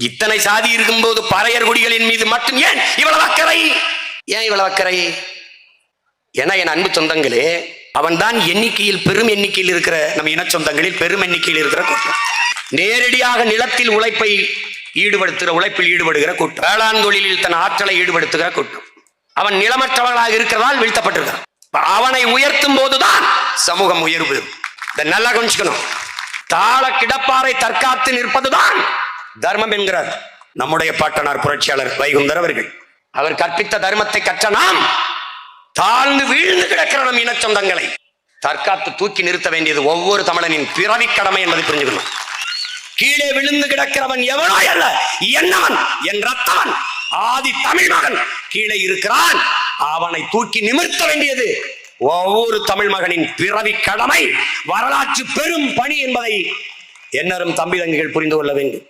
இத்தனை சாதி இருக்கும்போது பறையர் குடிகளின் மீது மட்டும் ஏன் இவ்வளவு அக்கறை? ஏன் இவ்வளவு அக்கறை? என என் அன்பு சொந்தங்களே அவன்தான் எண்ணிக்கையில் பெரும் எண்ணிக்கையில் இருக்கிற நம் இன சொந்தங்களில் பெரும் எண்ணிக்கையில் இருக்கிற கூட்டம். நேரடியாக நிலத்தில் உழைப்பை ஈடுபடுத்துகிற உழைப்பில் ஈடுபடுகிற கூட்டம். வேளாண் தொழிலில் தன் ஆற்றலை ஈடுபடுத்துகிற கூட்டம். அவன் நிலமற்றவர்களாக இருக்கிறதால் வீழ்த்தப்பட்டிருக்கிறான். அவனை உயர்த்தும் போதுதான் சமூகம் உயர்வு. நல்ல நல்லா தாள கிடப்பாரை தற்காத்து நிற்பதுதான் தர்மம் என்கிறார் நம்முடைய பாட்டனார் புரட்சியாளர் வைகுந்தர் அவர்கள். அவர் கற்பித்த தர்மத்தை கற்ற நாம் தாழ்ந்து வீழ்ந்து கிடக்கிற நம் இனச் சொந்தங்களை தற்காத்து தூக்கி நிறுத்த வேண்டியது ஒவ்வொரு தமிழனின் பிறவி கடமை என்பதை புரிஞ்சுக்கணும். கீழே விழுந்து கிடக்கிறவன் எவனோ அல்ல என்னவன் என் ரத்தவன் ஆதி தமிழ் மகன் கீழே இருக்கிறான். அவனை தூக்கி நிமிர்த்த வேண்டியது ஒவ்வொரு தமிழ் மகனின் பிறவி கடமை. வரலாற்று பெரும் பணி என்பதை என்னரும் தம்பிதங்கிகள் புரிந்து கொள்ள வேண்டும்.